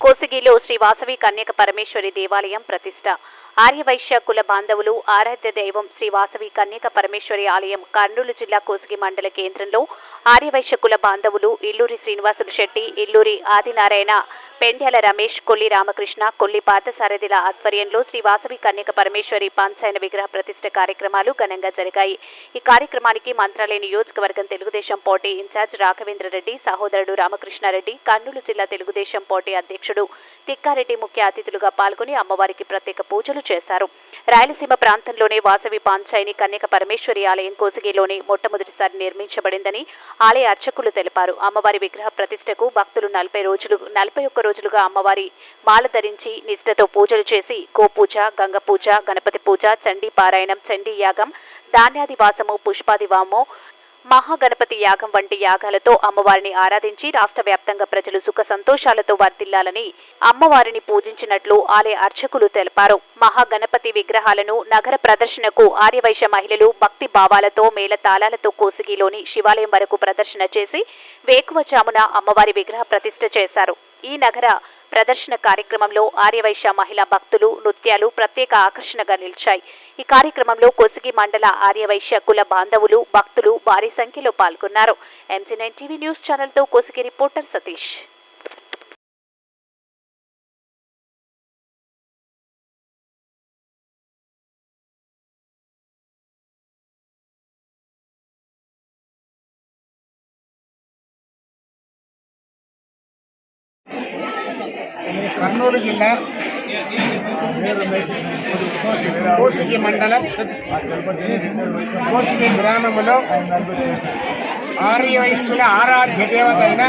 కొసిగిలో శ్రీ వాసవి కన్యక పరమేశ్వరి దేవాలయం ప్రతిష్ట. ఆర్యవైశ్య కుల బాంధవులు ఆరాధ్య దైవం శ్రీ వాసవి కన్యక పరమేశ్వరి ఆలయం కర్నూలు జిల్లా కోసిగి మండల కేంద్రంలో ఆర్యవైశ్య కుల బాంధవులు ఇల్లూరి శ్రీనివాసులు శెట్టి ఇల్లూరి ఆదినారాయణ పెండ్యాల రమేష్ కొల్లి రామకృష్ణ కొల్లి పార్థసారథిల ఆధ్వర్యంలో శ్రీ వాసవి కన్యక పరమేశ్వరి పాన్సాయన విగ్రహ ప్రతిష్ట కార్యక్రమాలు ఘనంగా జరిగాయి. ఈ కార్యక్రమానికి మంత్రాలయ నియోజకవర్గం తెలుగుదేశం పార్టీ ఇన్ఛార్జ్ రాఘవేంద్రరెడ్డి సహోదరుడు రామకృష్ణారెడ్డి కర్నూలు జిల్లా తెలుగుదేశం పార్టీ అధ్యక్షుడు తిక్కారెడ్డి ముఖ్య అతిథులుగా పాల్గొని అమ్మవారికి ప్రత్యేక పూజలు చేశారు. రాయలసీమ ప్రాంతంలోనే వాసవి పాంచాయిని కన్యక పరమేశ్వరి ఆలయం కోసిగిలోని మొట్టమొదటిసారి నిర్మించబడిందని ఆలయ అర్చకులు తెలిపారు. అమ్మవారి విగ్రహ ప్రతిష్టకు భక్తులు నలభై రోజులు నలభై ఒక్క రోజులుగా అమ్మవారి మాల ధరించి నిష్ఠతో పూజలు చేసి గోపూజ గంగ పూజ గణపతి పూజ చండీ పారాయణం చండీ యాగం ధాన్యాదివాసము పుష్పాదివాము మహాగణపతి యాగం వంటి యాగాలతో అమ్మవారిని ఆరాధించి రాష్ట్ర వ్యాప్తంగా ప్రజలు సుఖ సంతోషాలతో వర్ధిల్లాలని అమ్మవారిని పూజించినట్లు ఆలయ అర్చకులు తెలిపారు. మహాగణపతి విగ్రహాలను నగర ప్రదర్శనకు ఆర్యవైశ్య మహిళలు భక్తి భావాలతో మేళతాళాలతో కోసిగిలోని శివాలయం వరకు ప్రదర్శన చేసి వేకువజామున అమ్మవారి విగ్రహ ప్రతిష్ఠ చేశారు. ఈ నగర ప్రదర్శన కార్యక్రమంలో ఆర్యవైశ్య మహిళా భక్తులు నృత్యాలు ప్రత్యేక ఆకర్షణగా నిలిచాయి. ఈ కార్యక్రమంలో కొసిగి మండల ఆర్యవైశ్య కుల బాంధవులు భక్తులు భారీ సంఖ్యలో పాల్గొన్నారు. ఎంసీ నైన్ టీవీ న్యూస్ ఛానల్తో కొసిగి రిపోర్టర్ సతీష్. కర్నూలు జిల్లా కోసిగి మండలం కోసిగి గ్రామములో ఆర్య వయస్సుల ఆరాధ్య దేవత అయిన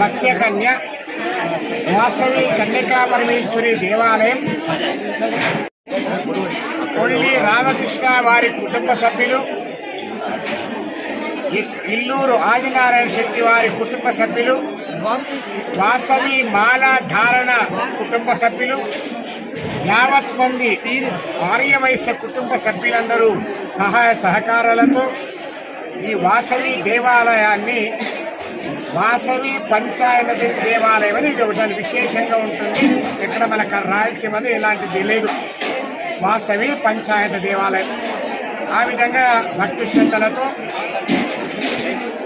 మత్స్యకన్య వాసవి కన్యకాపరమేశ్వరి దేవాలయం కొల్లి రామకృష్ణ వారి కుటుంబ సభ్యులు ఇల్లూరు ఆదినారాయణ శెట్టి వారి కుటుంబ సభ్యులు వాసవి మాల ధారణ కుటుంబ సభ్యులు. యావత్ మంది ఆర్యవైశ్య కుటుంబ సభ్యులందరూ సహాయ సహకారాలతో ఈ వాసవి దేవాలయాన్ని వాసవి పంచాయతీ దేవాలయం అని ఇది ఒకటి విశేషంగా ఉంటుంది. ఇక్కడ మన క- రాయలసీమలో ఇలాంటిది లేదు వాసవి పంచాయత దేవాలయం. ఆ విధంగా భక్తి శ్రద్ధలతో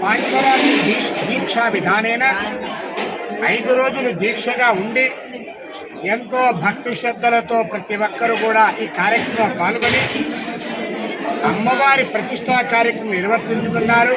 పాంచరాత్రి దీక్ష దీక్షా విధానేన ఐదు రోజులు దీక్షగా ఉండి ఎంతో భక్తి శ్రద్ధలతో ప్రతి ఒక్కరూ కూడా ఈ కార్యక్రమంలో పాల్గొని అమ్మవారి ప్రతిష్టా కార్యక్రమం నిర్వర్తించుకున్నారు.